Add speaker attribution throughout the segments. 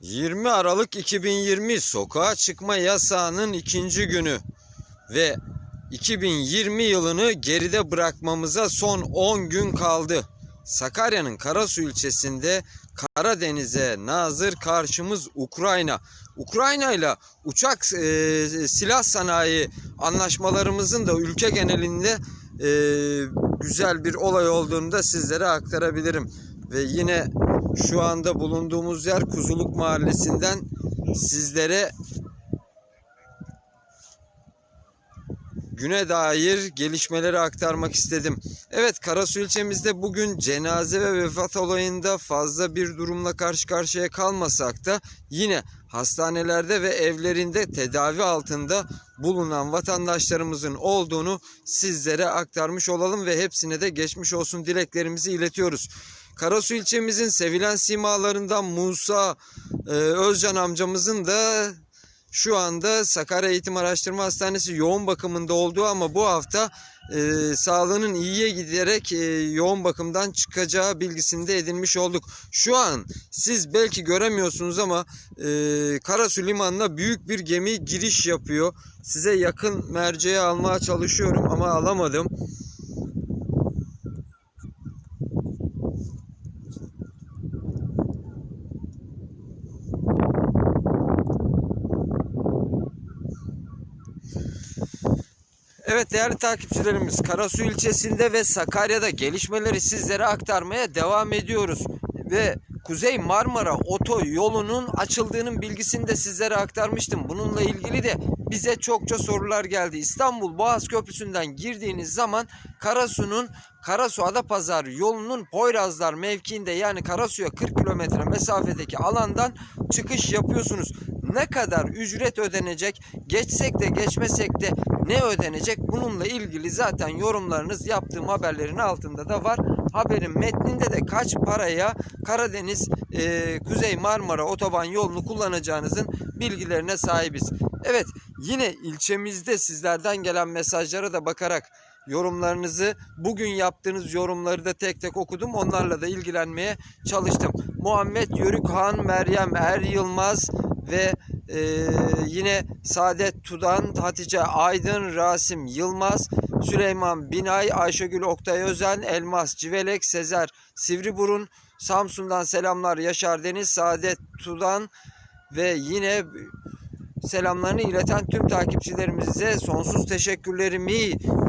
Speaker 1: 20 Aralık 2020 sokağa çıkma yasağının ikinci günü ve 2020 yılını geride bırakmamıza son 10 gün kaldı. Sakarya'nın Karasu ilçesinde Karadeniz'e nazır karşımız Ukrayna. Ukrayna ile uçak e, silah sanayi anlaşmalarımızın da ülke genelinde e, güzel bir olay olduğunu da sizlere aktarabilirim. Ve yine şu anda bulunduğumuz yer Kuzuluk Mahallesi'nden sizlere güne dair gelişmeleri aktarmak istedim. Evet Karasu ilçemizde bugün cenaze ve vefat olayında fazla bir durumla karşı karşıya kalmasak da yine hastanelerde ve evlerinde tedavi altında bulunan vatandaşlarımızın olduğunu sizlere aktarmış olalım ve hepsine de geçmiş olsun dileklerimizi iletiyoruz. Karasu ilçemizin sevilen simalarından Musa e, Özcan amcamızın da şu anda Sakarya Eğitim Araştırma Hastanesi yoğun bakımında olduğu ama bu hafta e, sağlığının iyiye giderek e, yoğun bakımdan çıkacağı bilgisini de edinmiş olduk. Şu an siz belki göremiyorsunuz ama e, Karasu Limanı'na büyük bir gemi giriş yapıyor. Size yakın merceğe almaya çalışıyorum ama alamadım. Evet değerli takipçilerimiz Karasu ilçesinde ve Sakarya'da gelişmeleri sizlere aktarmaya devam ediyoruz. Ve Kuzey Marmara Otoyolu'nun açıldığının bilgisini de sizlere aktarmıştım. Bununla ilgili de bize çokça sorular geldi. İstanbul Boğaz Köprüsü'nden girdiğiniz zaman Karasu'nun Karasu Adapazarı yolunun Poyrazlar mevkiinde yani Karasu'ya 40 kilometre mesafedeki alandan çıkış yapıyorsunuz. Ne kadar ücret ödenecek, geçsek de geçmesek de ne ödenecek bununla ilgili zaten yorumlarınız yaptığım haberlerin altında da var. Haberin metninde de kaç paraya Karadeniz e, Kuzey Marmara otoban yolunu kullanacağınızın bilgilerine sahibiz. Evet yine ilçemizde sizlerden gelen mesajlara da bakarak yorumlarınızı bugün yaptığınız yorumları da tek tek okudum. Onlarla da ilgilenmeye çalıştım. Muhammed Yörükhan, Meryem Er Yılmaz ve e, yine Saadet Tudan, Hatice Aydın, Rasim Yılmaz, Süleyman Binay, Ayşegül Oktay Özen, Elmas Civelek, Sezer Sivriburun, Samsun'dan selamlar Yaşar Deniz, Saadet Tudan ve yine selamlarını ileten tüm takipçilerimize sonsuz teşekkürlerimi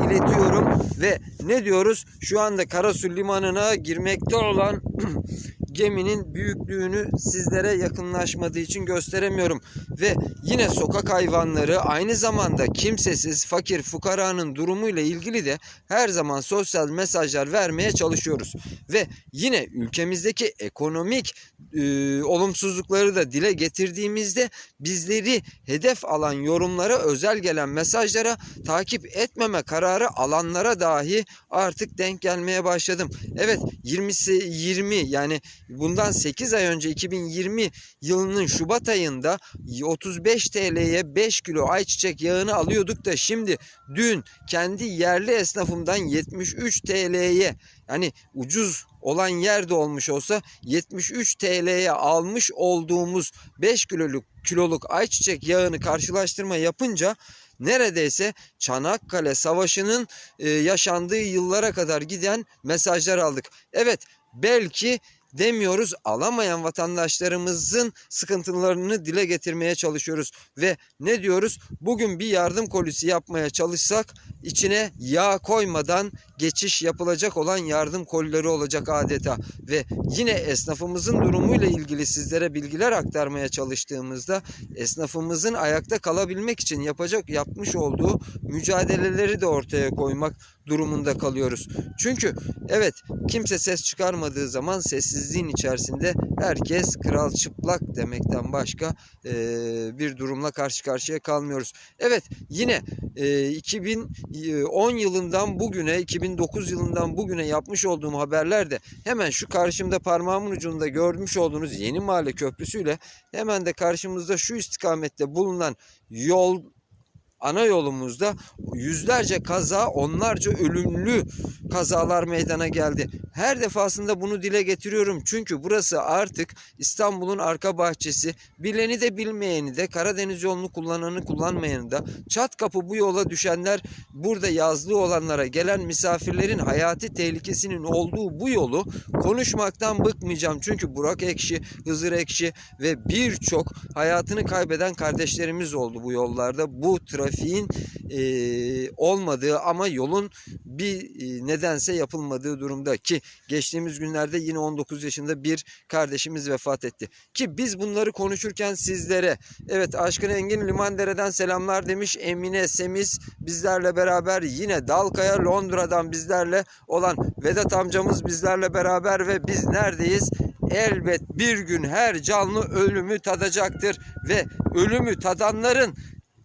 Speaker 1: iletiyorum ve ne diyoruz? Şu anda Karasu limanına girmekte olan geminin büyüklüğünü sizlere yakınlaşmadığı için gösteremiyorum. Ve yine sokak hayvanları aynı zamanda kimsesiz, fakir, fukaranın durumuyla ilgili de her zaman sosyal mesajlar vermeye çalışıyoruz. Ve yine ülkemizdeki ekonomik e, olumsuzlukları da dile getirdiğimizde bizleri hedef alan yorumlara, özel gelen mesajlara takip etmeme kararı alanlara dahi artık denk gelmeye başladım. Evet 20'si 20 yani bundan 8 ay önce 2020 yılının Şubat ayında 35 TL'ye 5 kilo ayçiçek yağını alıyorduk da şimdi dün kendi yerli esnafımdan 73 TL'ye yani ucuz olan yerde olmuş olsa 73 TL'ye almış olduğumuz 5 kiloluk kiloluk ayçiçek yağını karşılaştırma yapınca neredeyse Çanakkale Savaşı'nın e, yaşandığı yıllara kadar giden mesajlar aldık. Evet belki demiyoruz. Alamayan vatandaşlarımızın sıkıntılarını dile getirmeye çalışıyoruz. Ve ne diyoruz? Bugün bir yardım kolisi yapmaya çalışsak içine yağ koymadan geçiş yapılacak olan yardım kolileri olacak adeta. Ve yine esnafımızın durumuyla ilgili sizlere bilgiler aktarmaya çalıştığımızda esnafımızın ayakta kalabilmek için yapacak yapmış olduğu mücadeleleri de ortaya koymak durumunda kalıyoruz. Çünkü evet kimse ses çıkarmadığı zaman sessizliğin içerisinde herkes kral çıplak demekten başka e, bir durumla karşı karşıya kalmıyoruz. Evet yine e, 2010 yılından bugüne 2009 yılından bugüne yapmış olduğum haberlerde hemen şu karşımda parmağımın ucunda görmüş olduğunuz Yeni Mahalle Köprüsü'yle hemen de karşımızda şu istikamette bulunan yol ana yolumuzda yüzlerce kaza, onlarca ölümlü kazalar meydana geldi. Her defasında bunu dile getiriyorum. Çünkü burası artık İstanbul'un arka bahçesi. Bileni de bilmeyeni de Karadeniz yolunu kullananı kullanmayanı da çat kapı bu yola düşenler burada yazlığı olanlara gelen misafirlerin hayati tehlikesinin olduğu bu yolu konuşmaktan bıkmayacağım. Çünkü Burak Ekşi, Hızır Ekşi ve birçok hayatını kaybeden kardeşlerimiz oldu bu yollarda. Bu trafiğin eee, olmadığı ama yolun bir e, nedense yapılmadığı durumda ki geçtiğimiz günlerde yine 19 yaşında bir kardeşimiz vefat etti. Ki biz bunları konuşurken sizlere evet Aşkın Engin Limandere'den selamlar demiş Emine Semiz bizlerle beraber yine Dalkaya Londra'dan bizlerle olan Vedat amcamız bizlerle beraber ve biz neredeyiz? Elbet bir gün her canlı ölümü tadacaktır ve ölümü tadanların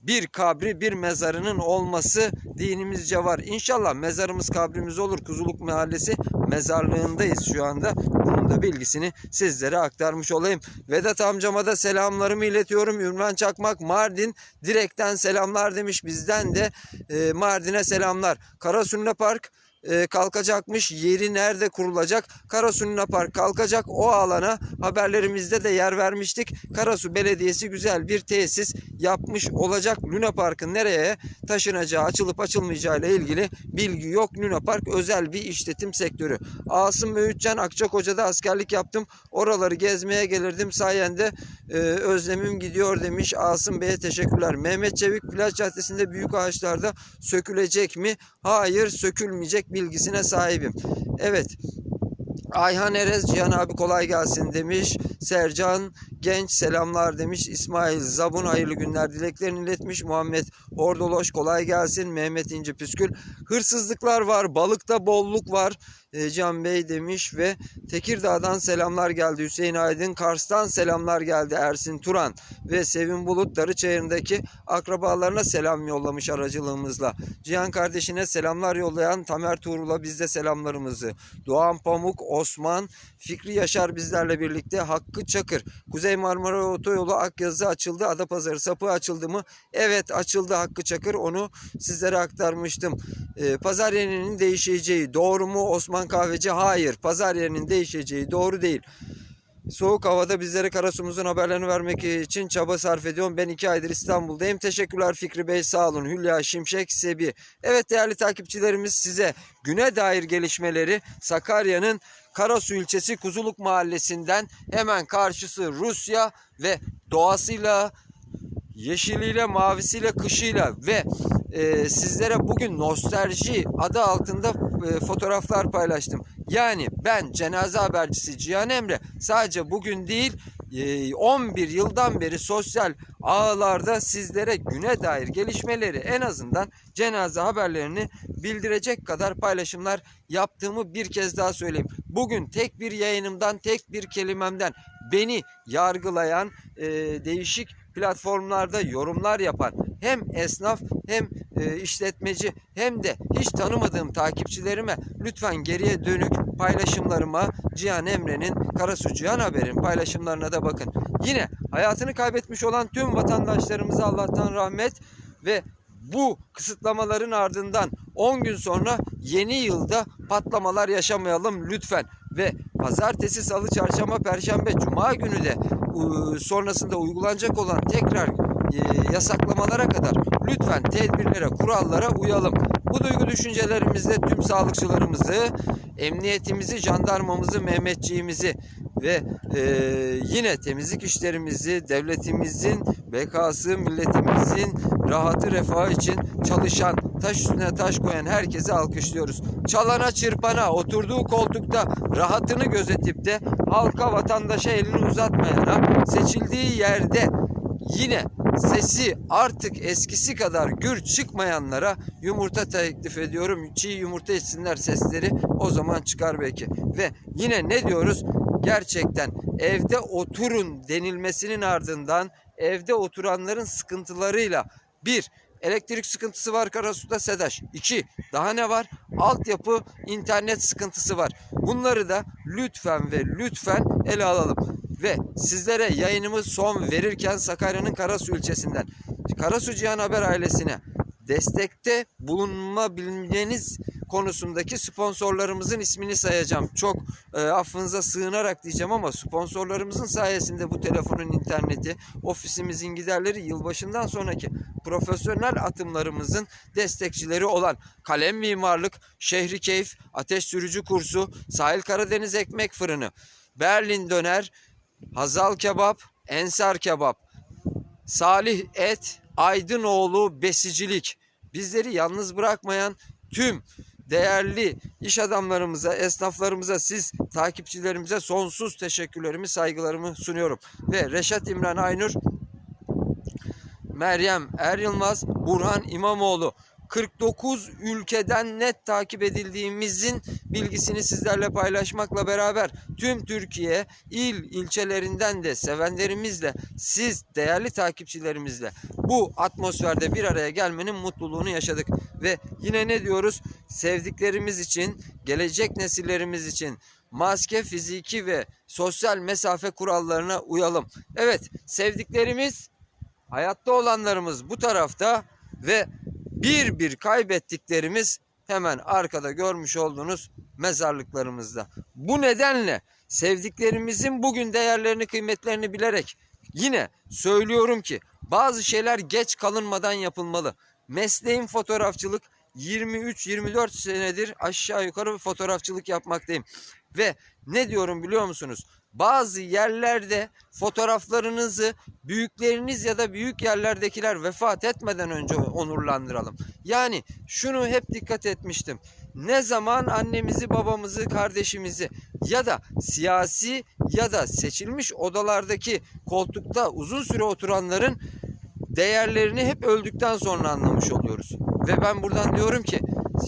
Speaker 1: bir kabri bir mezarının olması dinimizce var. İnşallah mezarımız kabrimiz olur. Kuzuluk Mahallesi mezarlığındayız şu anda. Bunun da bilgisini sizlere aktarmış olayım. Vedat amcama da selamlarımı iletiyorum. Ümran Çakmak Mardin direkten selamlar demiş. Bizden de e, Mardin'e selamlar. Karasunne Park e, kalkacakmış. Yeri nerede kurulacak? Karasu Park kalkacak. O alana haberlerimizde de yer vermiştik. Karasu Belediyesi güzel bir tesis yapmış olacak. Luna Park'ın nereye taşınacağı, açılıp açılmayacağı ile ilgili bilgi yok. Luna Park özel bir işletim sektörü. Asım Öğütcan Akçakoca'da askerlik yaptım. Oraları gezmeye gelirdim. Sayende e, özlemim gidiyor demiş. Asım Bey'e teşekkürler. Mehmet Çevik Plaj Caddesi'nde büyük ağaçlarda sökülecek mi? Hayır sökülmeyecek bilgisine sahibim. Evet. Ayhan Erez Cihan abi kolay gelsin demiş. Sercan Genç selamlar demiş. İsmail Zabun hayırlı günler dileklerini iletmiş. Muhammed Ordoloş kolay gelsin. Mehmet İnce Püskül. Hırsızlıklar var. Balıkta bolluk var. E, Can Bey demiş ve Tekirdağ'dan selamlar geldi. Hüseyin Aydın Kars'tan selamlar geldi. Ersin Turan ve Sevin Bulut Darıçayır'ındaki akrabalarına selam yollamış aracılığımızla. Cihan kardeşine selamlar yollayan Tamer Tuğrul'a biz de selamlarımızı. Doğan Pamuk, Osman, Fikri Yaşar bizlerle birlikte. Hakkı Çakır, Kuzey Marmara Otoyolu Akyazı açıldı. Adapazarı sapı açıldı mı? Evet açıldı Hakkı Çakır. Onu sizlere aktarmıştım. Ee, pazar yerinin değişeceği doğru mu Osman Kahveci? Hayır. Pazar yerinin değişeceği doğru değil. Soğuk havada bizlere Karasumuzun haberlerini vermek için çaba sarf ediyorum. Ben iki aydır İstanbul'dayım. Teşekkürler Fikri Bey sağ olun. Hülya Şimşek Sebi. Evet değerli takipçilerimiz size güne dair gelişmeleri Sakarya'nın Karasu ilçesi Kuzuluk mahallesinden hemen karşısı Rusya ve doğasıyla yeşiliyle, mavisiyle, kışıyla ve e, sizlere bugün nostalji adı altında e, fotoğraflar paylaştım. Yani ben cenaze habercisi Cihan Emre sadece bugün değil e, 11 yıldan beri sosyal ağlarda sizlere güne dair gelişmeleri en azından cenaze haberlerini bildirecek kadar paylaşımlar yaptığımı bir kez daha söyleyeyim. Bugün tek bir yayınımdan, tek bir kelimemden beni yargılayan e, değişik platformlarda yorumlar yapan hem esnaf hem e, işletmeci hem de hiç tanımadığım takipçilerime lütfen geriye dönük paylaşımlarıma Cihan Emre'nin Karasu Cihan Haber'in paylaşımlarına da bakın. Yine hayatını kaybetmiş olan tüm vatandaşlarımıza Allah'tan rahmet ve bu kısıtlamaların ardından 10 gün sonra yeni yılda patlamalar yaşamayalım lütfen ve pazartesi, salı, çarşamba, perşembe, cuma günü de sonrasında uygulanacak olan tekrar e, yasaklamalara kadar lütfen tedbirlere, kurallara uyalım. Bu duygu düşüncelerimizle tüm sağlıkçılarımızı, emniyetimizi, jandarmamızı, Mehmetçiğimizi ve e, yine temizlik işlerimizi, devletimizin bekası, milletimizin rahatı, refahı için çalışan, taş üstüne taş koyan herkese alkışlıyoruz. Çalana, çırpana, oturduğu koltukta rahatını gözetip de halka, vatandaşa elini uzatmayana, seçildiği yerde yine sesi artık eskisi kadar gür çıkmayanlara yumurta teklif ediyorum. Çiğ yumurta içsinler sesleri o zaman çıkar belki. Ve yine ne diyoruz? Gerçekten evde oturun denilmesinin ardından evde oturanların sıkıntılarıyla bir elektrik sıkıntısı var Karasu'da SEDAŞ. İki daha ne var? Altyapı internet sıkıntısı var. Bunları da lütfen ve lütfen ele alalım. Ve sizlere yayınımız son verirken Sakarya'nın Karasu ilçesinden Karasu Cihan Haber ailesine destekte bulunabilmeniz konusundaki sponsorlarımızın ismini sayacağım. Çok e, affınıza sığınarak diyeceğim ama sponsorlarımızın sayesinde bu telefonun interneti, ofisimizin giderleri yılbaşından sonraki profesyonel atımlarımızın destekçileri olan Kalem Mimarlık, Şehri Keyif, Ateş Sürücü Kursu, Sahil Karadeniz Ekmek Fırını, Berlin Döner, Hazal Kebap, Ensar Kebap, Salih Et, Aydınoğlu Besicilik. Bizleri yalnız bırakmayan tüm değerli iş adamlarımıza, esnaflarımıza, siz takipçilerimize sonsuz teşekkürlerimi, saygılarımı sunuyorum. Ve Reşat İmran Aynur, Meryem Er Yılmaz, Burhan İmamoğlu 49 ülkeden net takip edildiğimizin bilgisini sizlerle paylaşmakla beraber tüm Türkiye il ilçelerinden de sevenlerimizle siz değerli takipçilerimizle bu atmosferde bir araya gelmenin mutluluğunu yaşadık ve yine ne diyoruz sevdiklerimiz için gelecek nesillerimiz için maske fiziki ve sosyal mesafe kurallarına uyalım. Evet sevdiklerimiz hayatta olanlarımız bu tarafta ve bir bir kaybettiklerimiz hemen arkada görmüş olduğunuz mezarlıklarımızda. Bu nedenle sevdiklerimizin bugün değerlerini kıymetlerini bilerek yine söylüyorum ki bazı şeyler geç kalınmadan yapılmalı. Mesleğim fotoğrafçılık 23-24 senedir aşağı yukarı fotoğrafçılık yapmaktayım. Ve ne diyorum biliyor musunuz? Bazı yerlerde fotoğraflarınızı büyükleriniz ya da büyük yerlerdekiler vefat etmeden önce onurlandıralım. Yani şunu hep dikkat etmiştim. Ne zaman annemizi, babamızı, kardeşimizi ya da siyasi ya da seçilmiş odalardaki koltukta uzun süre oturanların değerlerini hep öldükten sonra anlamış oluyoruz. Ve ben buradan diyorum ki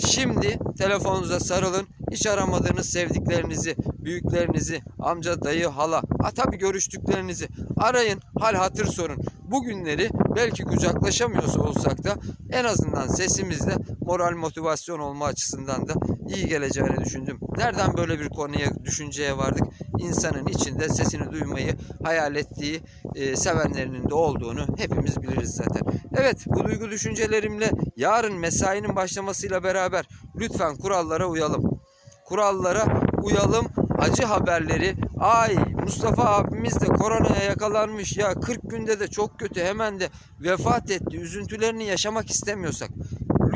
Speaker 1: şimdi telefonunuza sarılın. Hiç aramadığınız sevdiklerinizi, büyüklerinizi, amca, dayı, hala, ha tabii görüştüklerinizi arayın, hal hatır sorun. Bugünleri belki kucaklaşamıyorsa olsak da en azından sesimizle moral motivasyon olma açısından da iyi geleceğini düşündüm. Nereden böyle bir konuya, düşünceye vardık? İnsanın içinde sesini duymayı hayal ettiği, e, sevenlerinin de olduğunu hepimiz biliriz zaten. Evet bu duygu düşüncelerimle yarın mesainin başlamasıyla beraber lütfen kurallara uyalım. Kurallara uyalım. Acı haberleri. Ay Mustafa abimiz de koronaya yakalanmış. Ya 40 günde de çok kötü hemen de vefat etti. Üzüntülerini yaşamak istemiyorsak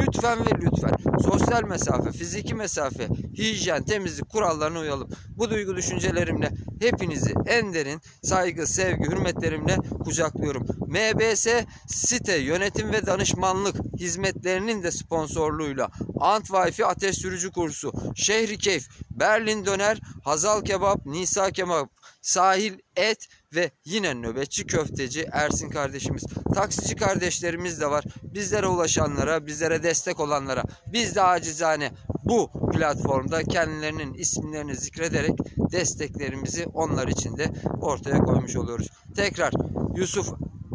Speaker 1: lütfen ve lütfen sosyal mesafe, fiziki mesafe, hijyen, temizlik kurallarına uyalım. Bu duygu düşüncelerimle hepinizi en derin saygı, sevgi, hürmetlerimle kucaklıyorum. MBS site yönetim ve danışmanlık hizmetlerinin de sponsorluğuyla Ant Wi-Fi ateş sürücü kursu, Şehri Keyif, Berlin Döner, Hazal Kebap, Nisa Kebap, Sahil Et ve yine nöbetçi köfteci Ersin kardeşimiz. Taksici kardeşlerimiz de var. Bizlere ulaşanlara, bizlere destek olanlara biz de acizane bu platformda kendilerinin isimlerini zikrederek desteklerimizi onlar için de ortaya koymuş oluyoruz. Tekrar Yusuf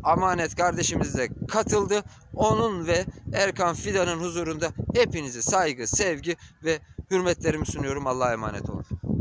Speaker 1: Amanet kardeşimiz de katıldı. Onun ve Erkan Fidan'ın huzurunda hepinize saygı, sevgi ve hürmetlerimi sunuyorum. Allah'a emanet olun.